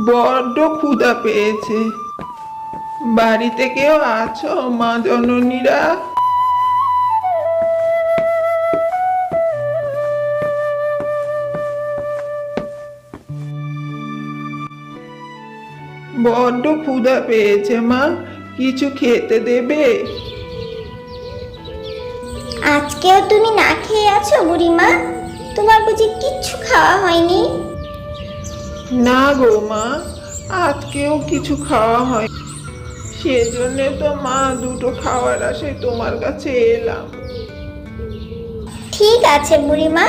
বড্ড ক্ষুধা পেয়েছে। বাড়িতে কেউ আছো, মা জননীরা? বড্ড ক্ষুধা পেয়েছে, মা। কিছু খেতে দেবে? আজকেও তুমি না খেয়ে আছো বুড়িমা? তোমার বুঝি কিচ্ছু খাওয়া হয়নি? না গো মা আজকেও কিছু খাওয়া হয়। সেজন্যে তো মা দুটো খাওয়ার আসে তোমার কাছে এলাম। ঠিক আছে বুড়িমা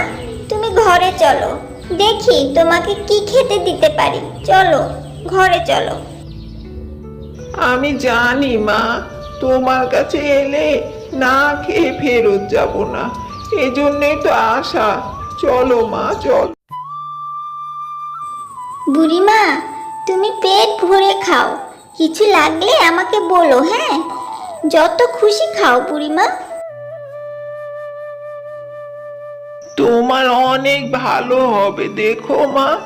তুমি ঘরে চলো। দেখি তোমাকে কি খেতে দিতে পারি। চলো ঘরে চলো। আমি জানি মা তোমার কাছে এলে না খেয়ে ফেরত যাব না। এজন্যই তো আশা চলো মা চল। বুড়িমা তুমি পেট ভরে খাও। কিছু লাগলে আমাকে বলো হ্যাঁ? যত খুশি খাও বুড়িমা। তোমার অনেক ভালো হবে দেখো মা।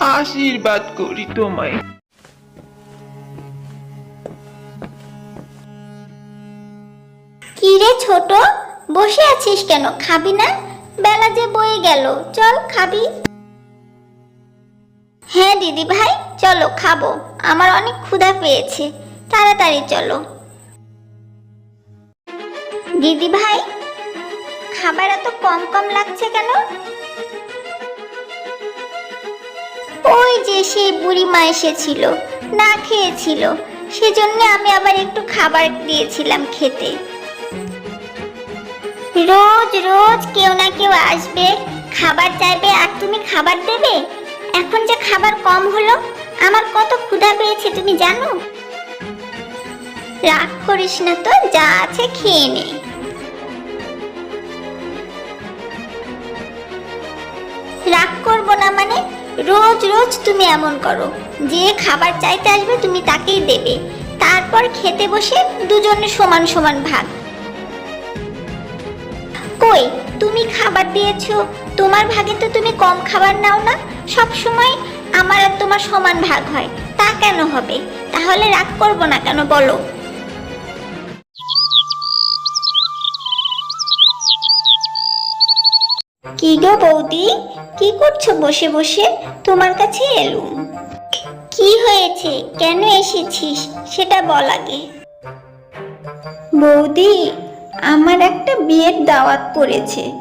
আশীর্বাদ করি তোমায়। কি রে ছোট বসে আছিস কেন? খাবি না? বেলা যে বয়ে গেল চল খাবি। হ্যাঁ দিদি ভাই চলো খাব। আমার অনেক ক্ষুধা পেয়েছে। তাড়াতাড়ি চলো। দিদি ভাই খাবার এত কম কম লাগছে কেন? ওই যে সেই বুড়ি মা এসেছিল, না খেয়েছিল। সেজন্য আমি আবার একটু খাবার দিয়েছিলাম খেতে। রোজ রোজ কেউ না কেউ আসবে। খাবার চাইবে আর তুমি খাবার দেবে? এখন যে খাবার কম হলো, আমার কত ক্ষুধা পেয়েছে তুমি জানো? রাগ করিস না তো, যা আছে খেয়ে নে। রাগ করব না মানে রোজ রোজ তুমি এমন করো। যে খাবার চাইতে আসবে তুমি তাকেই দেবে। তারপর খেতে বসে দুজনে সমান সমান ভাগ। কই, তুমি খাবার দিয়েছ? তোমার ভাগে তো তুমি কম খাবার নাও না। সব সময় আমার আর তোমার সমান ভাগ হয়। তা কেন হবে? তাহলে রাগ করব না কেন বলো? কি গো বৌদি? কি করছ বসে বসে? তোমার কাছে এলুম। কি হয়েছে? কেন এসেছিস? সেটা বল আগে। বৌদি, আমার একটা বিয়ের দাওয়াত পড়েছে।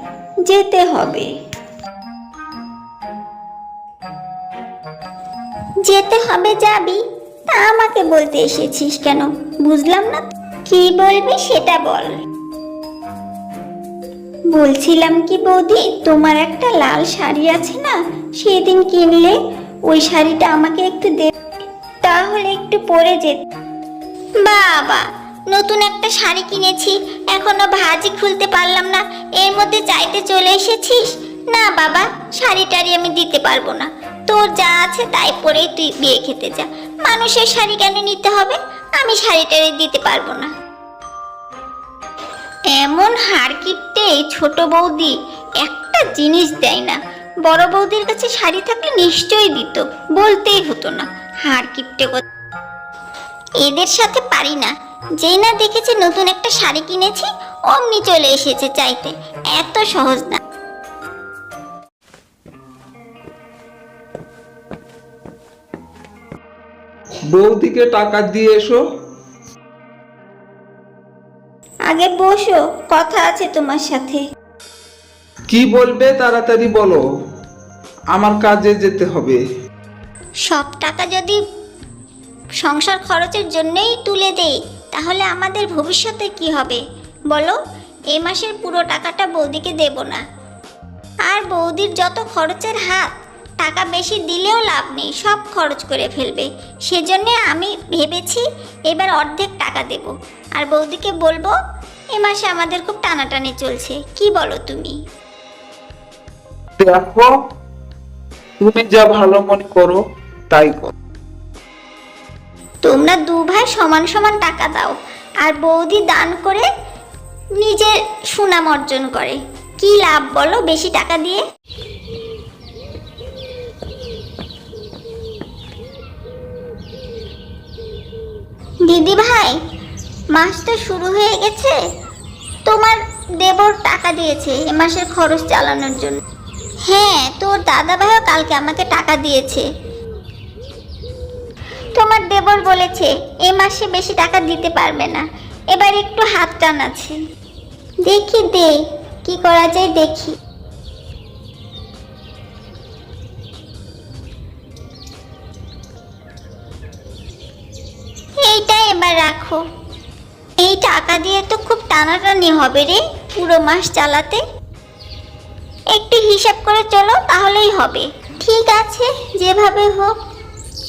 যেতে হবে। যেতে হবে যাবি? তা আমাকে বলতে এসেছিস কেন? বুঝলাম না। কি বলবি সেটা বল। বলছিলাম কি বৌদি, তোমার একটা লাল শাড়ি আছে না? সেদিন কিনলে ওই শাড়িটা আমাকে একটু দে। তাহলে একটু পরে যেত। বাবা, নতুন একটা শাড়ি কিনেছি। এখনও ভাজি খুলতে পারলাম না। এর মধ্যে চাইতে চলে এসেছিস? না বাবা শাড়ি টাড়ি আমি দিতে পারব না। তোর যা আছে তাই পরেই তুই বিয়ে খেতে যা। মানুষের শাড়ি কেন নিতে হবে? আমি শাড়ি টাড়ি দিতে পারব না। এমন হাড় এই ছোট বৌদি একটা জিনিস দেয় না। বড় বৌদির কাছে শাড়ি থাকলে নিশ্চয়ই দিত, বলতেই হতো না। হাড় কিপটে এদের সাথে পারি না। যেই না দেখেছে নতুন একটা শাড়ি কিনেছি, অমনি চলে এসেছে চাইতে। এত সহজ না। বৌদিকে টাকা দিয়ে এসো। আগে বসো কথা আছে তোমার সাথে। কি বলবে তাড়াতাড়ি বলো আমার কাজে যেতে হবে। সব টাকা যদি সংসার খরচের জন্যই তুলে দেই তাহলে আমাদের ভবিষ্যতে কি হবে? বলো এই মাসের পুরো টাকাটা বৌদিকে দেব না। আর বৌদির যত খরচের হাত টাকা বেশি দিলেও লাভ নেই সব খরচ করে ফেলবে। সেজন্য আমি ভেবেছি এবার অর্ধেক টাকা দেব। আর বৌদিকে বলব এ মাসে আমাদের খুব টানাটানি চলছে কি বলো তুমি? দেখো তুমি যা ভালো মনে করো তাই করো। তোমরা দু ভাই সমান সমান টাকা দাও আর বৌদি দান করে নিজের সুনাম অর্জন করে। কি লাভ বলো বেশি টাকা দিয়ে? দিদি ভাই মাস তো শুরু হয়ে গেছে। তোমার দেবর টাকা দিয়েছে এ মাসের খরচ চালানোর জন্য। হ্যাঁ তোর দাদা ভাইও কালকে আমাকে টাকা দিয়েছে। তোমার দেবর বলেছে, এ মাসে বেশি টাকা দিতে পারবে না। এবার একটু হাত টান আছে। দেখি দে, কি করা যায় দেখি। রাখো এই টাকা দিয়ে তো খুব টানাটানি হবে রে পুরো মাস চালাতে। একটু হিসাব করে চলো, তাহলেই হবে। ঠিক আছে, যেভাবে হোক,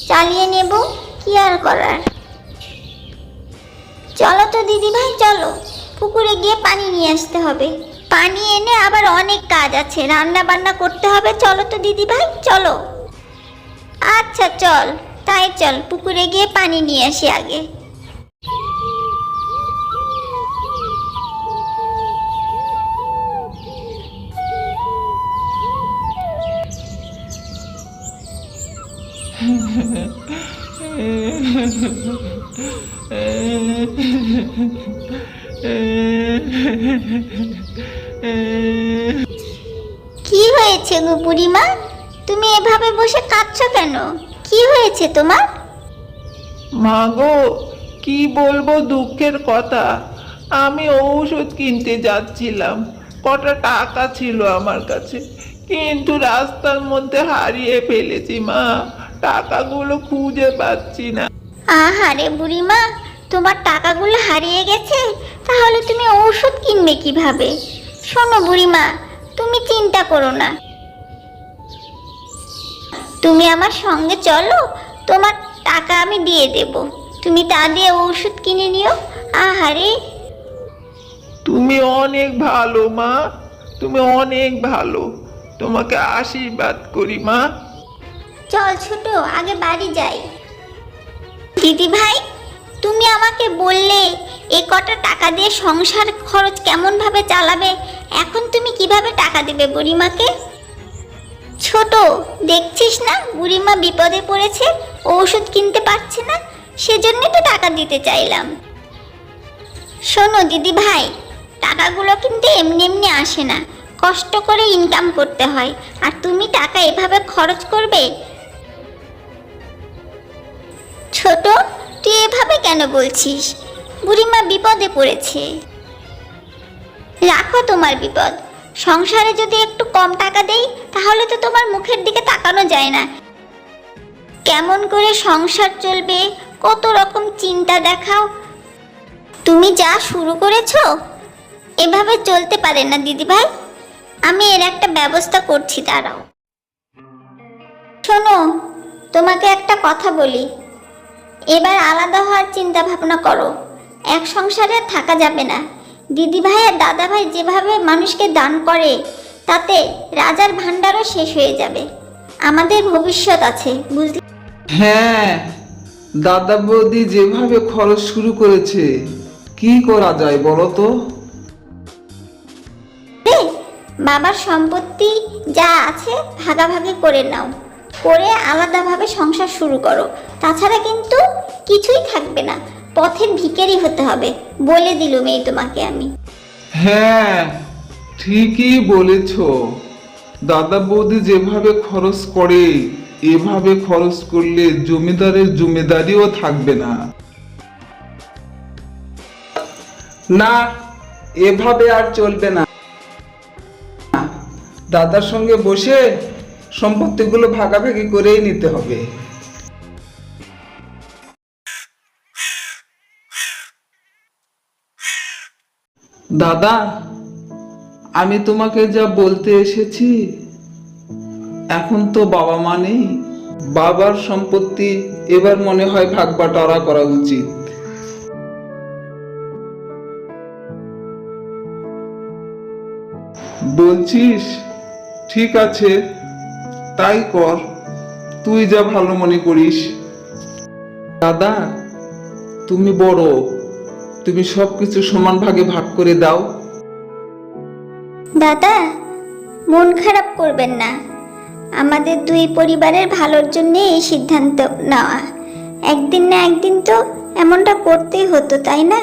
চালিয়ে নেব, কি আর করার। চলো তো দিদি ভাই চলো। পুকুরে গিয়ে পানি নিয়ে আসতে হবে। পানি এনে আবার অনেক কাজ আছে রান্না বান্না করতে হবে। চলো তো দিদি ভাই চলো। আচ্ছা চল। তাই চল, পুকুরে গিয়ে পানি নিয়ে আসি আগে। কি হয়েছে গো তুমি এভাবে বসে কাঁদছো কেন? কি হয়েছে তোমার? মা গো, কি বলব দুঃখের কথা। আমি ঔষধ কিনতে যাচ্ছিলাম। কটা টাকা ছিল আমার কাছে। কিন্তু রাস্তার মধ্যে হারিয়ে ফেলেছি মা। টাকাগুলো খুঁজে পাচ্ছি না। আহারে বুড়িমা তোমার টাকাগুলো হারিয়ে গেছে তাহলে তুমি ঔষধ কিনবে কীভাবে? শোনো বুড়িমা তুমি চিন্তা করো না। তুমি আমার সঙ্গে চলো তোমার টাকা আমি দিয়ে দেব। তুমি তা দিয়ে ওষুধ কিনে নিও। আহারে। তুমি অনেক ভালো মা তুমি অনেক ভালো। তোমাকে আশীর্বাদ করি মা। চল ছোট, আগে বাড়ি যাই। দিদি ভাই তুমি আমাকে বললে এ কটা টাকা দিয়ে সংসার খরচ কেমন ভাবে চালাবে? এখন তুমি কীভাবে টাকা দেবে বুড়িমাকে? ছোট, দেখছিস না বুড়িমা বিপদে পড়েছে ওষুধ কিনতে পারছে না, সেজন্যই তো টাকা দিতে চাইলাম। শোনো দিদি ভাই টাকাগুলো কিন্তু এমনি এমনি আসে না, কষ্ট করে ইনকাম করতে হয়, আর তুমি টাকা এভাবে খরচ করবে? ছোট, তুই এভাবে কেন বলছিস? বুড়িমা বিপদে পড়েছে। রাখো তোমার বিপদ। সংসারে যদি একটু কম টাকা দেই, তাহলে তো তোমার মুখের দিকে তাকানো যায় না। কেমন করে সংসার চলবে, কত রকম চিন্তা দেখাও। তুমি যা শুরু করেছ, এভাবে চলতে পারে না, দিদিভাই। আমি এর একটা ব্যবস্থা করছি, দাঁড়াও। শোনো, তোমাকে একটা কথা বলি। এবার আলাদা হওয়ার চিন্তা ভাবনা করো। এক সংসারে থাকা যাবে না। দিদি ভাই আর দাদা ভাই যেভাবে মানুষকে দান করে তাতে রাজার ভাণ্ডারও শেষ হয়ে যাবে। আমাদের ভবিষ্যৎ আছে বুঝলি? হ্যাঁ দাদা বৌদি যেভাবে খরচ শুরু করেছে কি করা যায় বলো তো? বাবার সম্পত্তি যা আছে ভাগাভাগি করে নাও। করে আলাদাভাবে সংসার শুরু করো। তাছাড়া কিন্তু কিছুই থাকবে না। পথের ভিখারি হতে হবে, বলে দিলুম এই তোমাকে আমি। হ্যাঁ ঠিকই বলেছ। দাদা বৌদি যেভাবে খরচ করে, এভাবে খরচ করলে জমিদারের জমিদারিও থাকবে না। না, এভাবে আর চলবে না। দাদার সঙ্গে বসে সম্পত্তিগুলো ভাগাভাগি করেই নিতে হবে। দাদা, আমি তোমাকে যা বলতে এসেছি, এখন তো বাবা মা নেই। বাবার সম্পত্তি এবার মনে হয় ভাগ বাটোয়ারা করা উচিত। বলছিস, ঠিক আছে তাই কর তুই যা ভালো মনে করিস। দাদা তুমি বড় তুমি সবকিছু সমান ভাগে ভাগ করে দাও। দাদা মন খারাপ করবেন না। আমাদের দুই পরিবারের ভালোর জন্য এই সিদ্ধান্ত নেওয়া। একদিন না একদিন তো এমনটা করতেই হতো তাই না?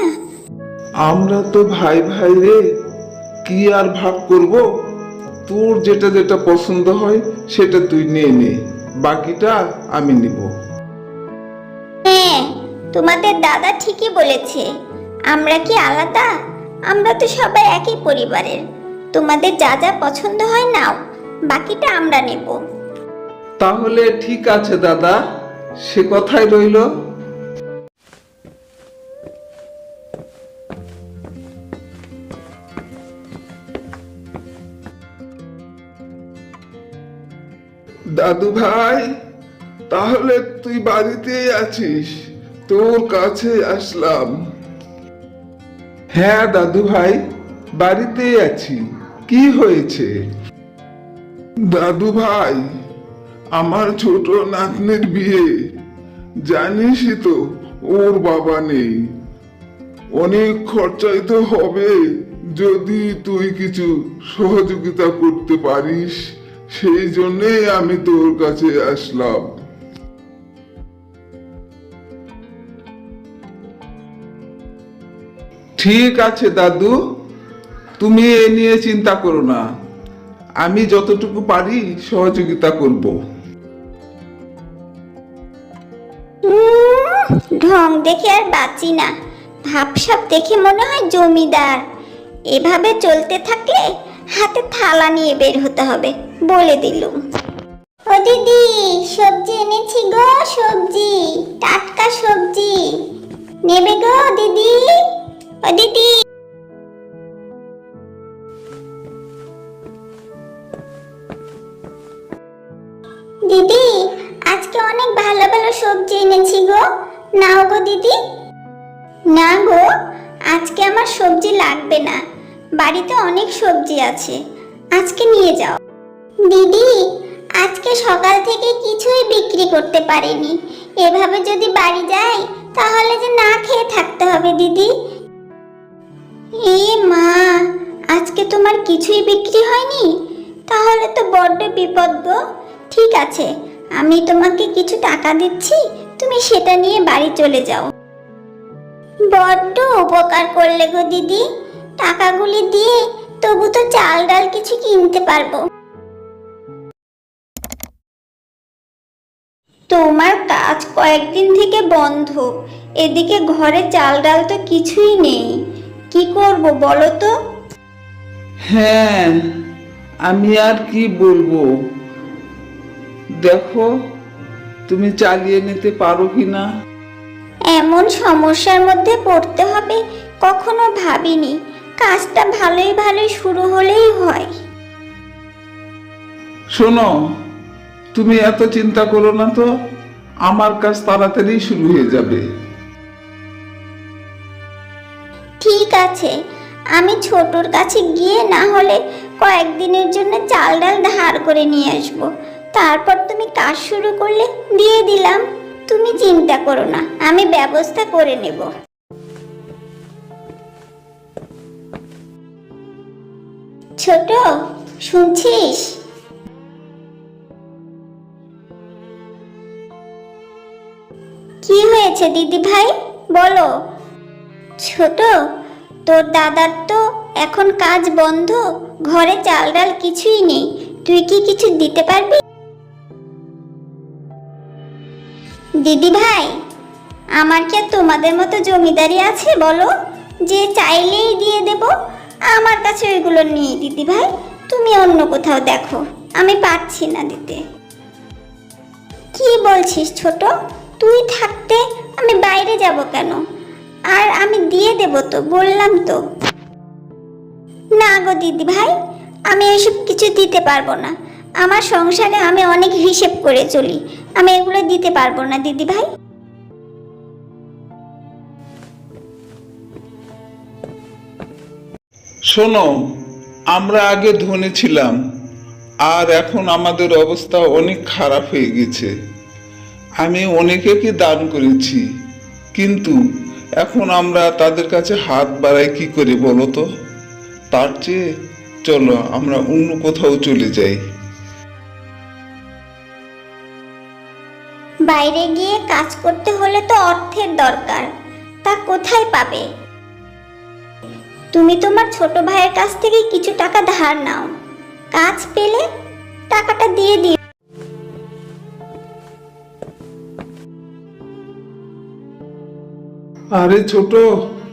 আমরা তো ভাই ভাই রে কি আর ভাগ করব? তোর যেটা যেটা পছন্দ হয় সেটা তুই নিয়ে নে। বাকিটা আমি নিব। হ্যাঁ তোমাদের দাদা ঠিকই বলেছে। আমরা কি আলাদা? আমরা তো সবাই একই পরিবারের। তোমাদের যা যা পছন্দ হয় নাও বাকিটা আমরা নেব। তাহলে ঠিক আছে দাদা সে কথাই রইল। দাদু ভাই, তাহলে তুই বাড়িতেই আছিস? তোর কাছে আসলাম। হ্যাঁ দাদু ভাই, বাড়িতেই আছি। কি হয়েছে? দাদু ভাই, আমার ছোট নাতনির বিয়ে। জানিসই তো, ওর বাবা নেই। অনেক খরচাই তো হবে, যদি তুই কিছু সহযোগিতা করতে পারিস। সেই জন্যেই আমি তোর কাছে আসলাম। ঠিক আছে দাদু, তুমি এ নিয়ে চিন্তা করো না। আমি যতটুকু পারি সহযোগিতা করব। ঢং দেখে আর বাঁচি না। ভাবসাব দেখে মনে হয় জমিদার। এভাবে চলতে থাকলে হাতে থালা নিয়ে বের হতে হবে। বলে দিলুম। ও দিদি, সবজি এনেছি গো, সবজি, টাটকা সবজি। নেবে গো দিদি, ও দিদি। দিদি, আজকে অনেক ভালো ভালো সবজি এনেছি গো। নাও গো দিদি। না গো, আজকে আমার সবজি লাগবে না। বাড়িতে অনেক সবজি আছে। আজকে নিয়ে যাও। দিদি, আজকে সকাল থেকে কিছুই বিক্রি করতে পারিনি। এভাবে যদি বাড়ি যাই, তাহলে যে না খেয়ে থাকতে হবে দিদি। এ মা, আজকে তোমার কিছুই বিক্রি হয়নি? তাহলে তো বড্ড বিপদ গো। ঠিক আছে, আমি তোমাকে কিছু টাকা দিচ্ছি, তুমি সেটা নিয়ে বাড়ি চলে যাও। বড্ড উপকার করলে গো দিদি। টাকাগুলি দিয়ে তবু তো চাল ডাল কিছু কিনতে পারব। তোমার কাজ কয়েকদিন থেকে বন্ধ। এদিকে ঘরে চাল ডাল তো কিছুই নেই। কি করব বলো তো? হ্যাঁ আমি আর কি বলব? দেখো তুমি চালিয়ে নিতে পারো কি না? এমন সমস্যার মধ্যে পড়তে হবে কখনো ভাবিনি। কাজটা ভালোই ভালোই শুরু হলেই হয়। শোনো তুমি এত চিন্তা করো না তো, আমার কাজ তাড়াতাড়ি শুরু হয়ে যাবে। ঠিক আছে, আমি ছোটর কাছে গিয়ে না হলে কয়েকদিনের জন্য চাল ডাল ধার করে নিয়ে আসব। তারপর তুমি কাজ শুরু করলে দিয়ে দিলাম। তুমি চিন্তা করো না, আমি ব্যবস্থা করে নেব। ছোট, শুনছিস? কি হয়েছে দিদি ভাই? বলো। ছোট, তোর দাদার তো এখন কাজ বন্ধ, ঘরে চাল ডাল কিছুই নেই। তুই কি কিছু দিতে পারবি? দিদি ভাই, আমার কি তোমাদের মতো জমিদারি আছে বলো? যে চাইলেই দিয়ে দেব, আমার কাছে ওইগুলো নেই দিদি ভাই। তুমি অন্য কোথাও দেখো, আমি পারছি না দিতে। কি বলছিস ছোট? তুই থাকতে আমি বাইরে যাব কেন? আর আমি দিয়ে দেব তো, বললাম তো। না গো দিদি ভাই, আমি এসব কিছু দিতে পারব না। আমার সংসারে আমি অনেক হিসেব করে চলি, আমি এগুলো দিতে পারব না দিদি ভাই। শোনো, আমরা আগে ধনী ছিলাম, আর এখন আমাদের অবস্থা অনেক খারাপ হয়ে গেছে। আমি অনেকেকে দান করেছি, কিন্তু এখন আমরা তাদের কাছে হাত বাড়াই কি করে বলো তো? তার চেয়ে চলো আমরা অন্য কোথাও চলে যাই। বাইরে গিয়ে কাজ করতে হলে তো অর্থের দরকার, তা কোথায় পাবে? তুমি তোমার ছোট ভাইয়ের কাছ থেকে কিছু টাকা ধার নাও। কাজ পেলে টাকাটা দিয়ে দিও। আরে ছোট,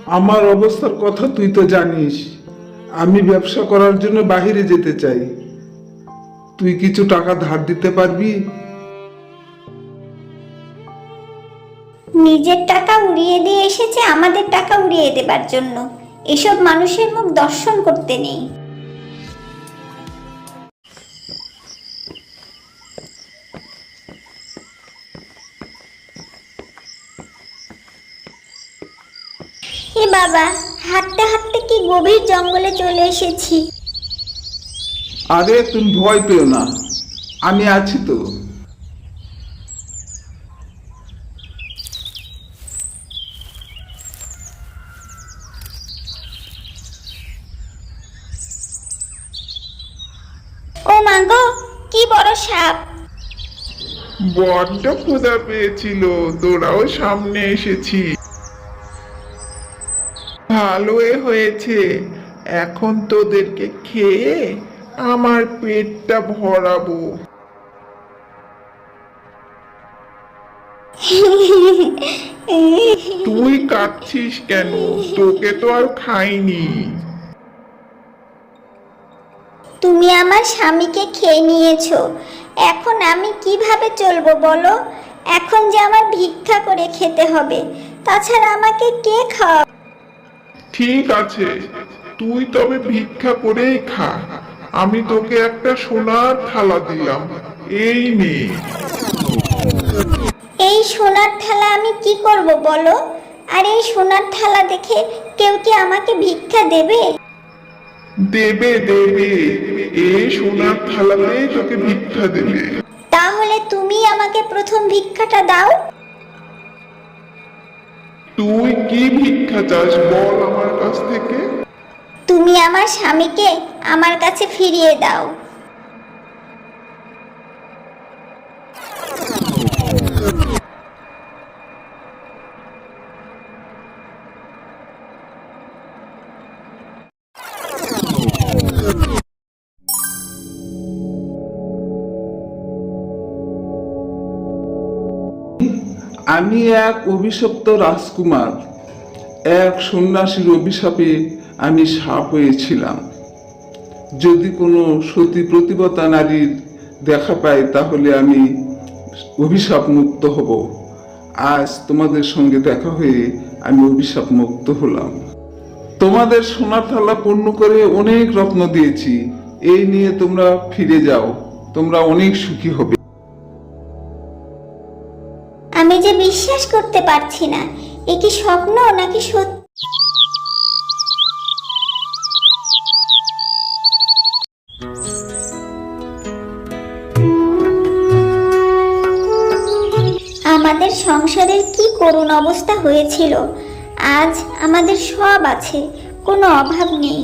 আমার অবস্থার কথা তুই তো জানিস। আমি ব্যবসা করার জন্য বাহিরে যেতে চাই। তুই কিছু টাকা ধার দিতে পারবি? নিজের টাকা উড়িয়ে দিয়ে এসেছে আমাদের টাকা উড়িয়ে দেবার জন্য। এসব মানুষের মুখ দর্শন করতে নেই। বাবা হাঁটতে হাঁটতে কি গভীর জঙ্গলে চলে এসেছি। আরে তুমি ভয় পেও না। আমি আছি তো। ও মাগো কি বড় সাপ। বড্ড ক্ষুধা পেয়েছিল। তোরাও সামনে এসেছি। ভালোই হয়েছে। এখন তোদেরকে খেয়ে আমার পেটটা ভরাবো। তুই কাঁদছিস কেন? তোকে তো আর খাইনি। তুমি আমার স্বামীকে খেয়ে নিয়েছো। এখন আমি কীভাবে চলবো বলো? এখন যে আমার ভিক্ষা করে খেতে হবে, তাছাড়া আমাকে কে খাওয়া ঠিক আছে তুই তবে ভিক্ষা করেই খা। আমি তোকে একটা সোনার থালা দিলাম। এই নে। এই সোনার থালা আমি কি করব বলো? আর এই সোনার থালা দেখে কেউ কি আমাকে ভিক্ষা দেবে? দেবে দেবে। এই সোনার থালাতেই তোকে ভিক্ষা দেবে। তাহলে তুমি আমাকে প্রথম ভিক্ষাটা দাও। তুই কি ভিক্ষা চাস বল আমার কাছ থেকে? তুমি আমার স্বামীকে আমার কাছে ফিরিয়ে দাও। আমি এক অভিশপ্ত রাজকুমার। এক সন্ন্যাসীর অভিশাপে আমি সাপ হয়েছিলাম। যদি কোনো সতী প্রতিবতা নারীর দেখা পাই তাহলে আমি অভিশাপ মুক্ত হব। আজ তোমাদের সঙ্গে দেখা হয়ে আমি অভিশাপ মুক্ত হলাম। তোমাদের সোনার থালা পূর্ণ করে অনেক রত্ন দিয়েছি। এই নিয়ে তোমরা ফিরে যাও। তোমরা অনেক সুখী হবে। বিশ্বাস করতে পারছি না। এ কি স্বপ্ন নাকি সত্যি? আমাদের সংসারের কি করুণ অবস্থা হয়েছিল। আজ আমাদের সব আছে, কোনো অভাব নেই।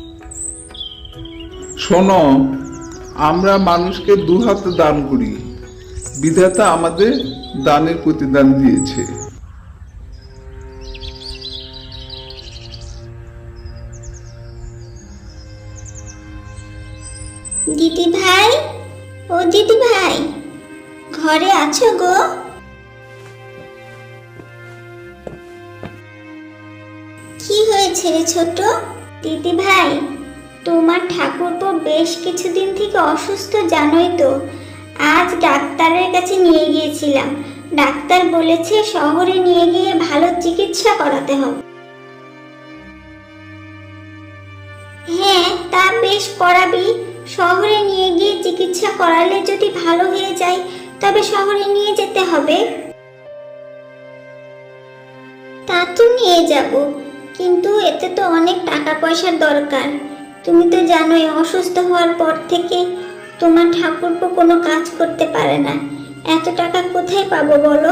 শোনো, আমরা মানুষকে দুহাতে দান করি। বিধাতা আমাদের দানের প্রতিদান দিয়েছে। রে ছোট। দিদি ভাই, তোমার ঠাকুরপো বেশ কিছুদিন থেকে অসুস্থ, জানোই তো। আজ ডাক্তারের কাছে নিয়ে গিয়েছিলাম। ডাক্তার বলেছে শহরে নিয়ে গিয়ে ভালো চিকিৎসা করাতে হবে। হ্যাঁ তা বেশ করাবি। শহরে নিয়ে গিয়ে চিকিৎসা করালে যদি ভালো হয়ে যায়, তবে শহরে নিয়ে যেতে হবে। তা তো নিয়ে যাব। কিন্তু এতে তো অনেক টাকা পয়সার দরকার। তুমি তো জানোই, অসুস্থ হওয়ার পর থেকে তোমার ঠাকুরপো কোনো কাজ করতে পারে না। এত টাকা কোথায় পাবো বলো?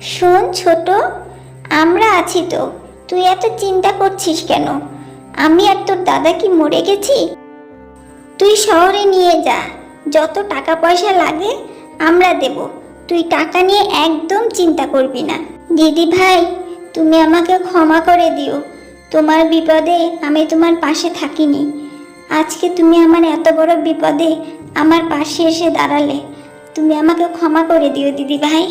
শোন ছোট, আমরা আছি তো। তুই এত চিন্তা করছিস কেন? আমি আর তোর দাদা কি মরে গেছি? তুই শহরে নিয়ে যা। যত টাকা পয়সা লাগে, আমরা দেব। তুই টাকা নিয়ে একদম চিন্তা করবি না। দিদি ভাই তুমি আমাকে ক্ষমা করে দিও। তোমার বিপদে আমি তোমার পাশে থাকিনি। আজকে তুমি আমার এত বড় বিপদে আমার পাশে এসে দাঁড়ালে। তুমি আমাকে ক্ষমা করে দিও দিদি ভাই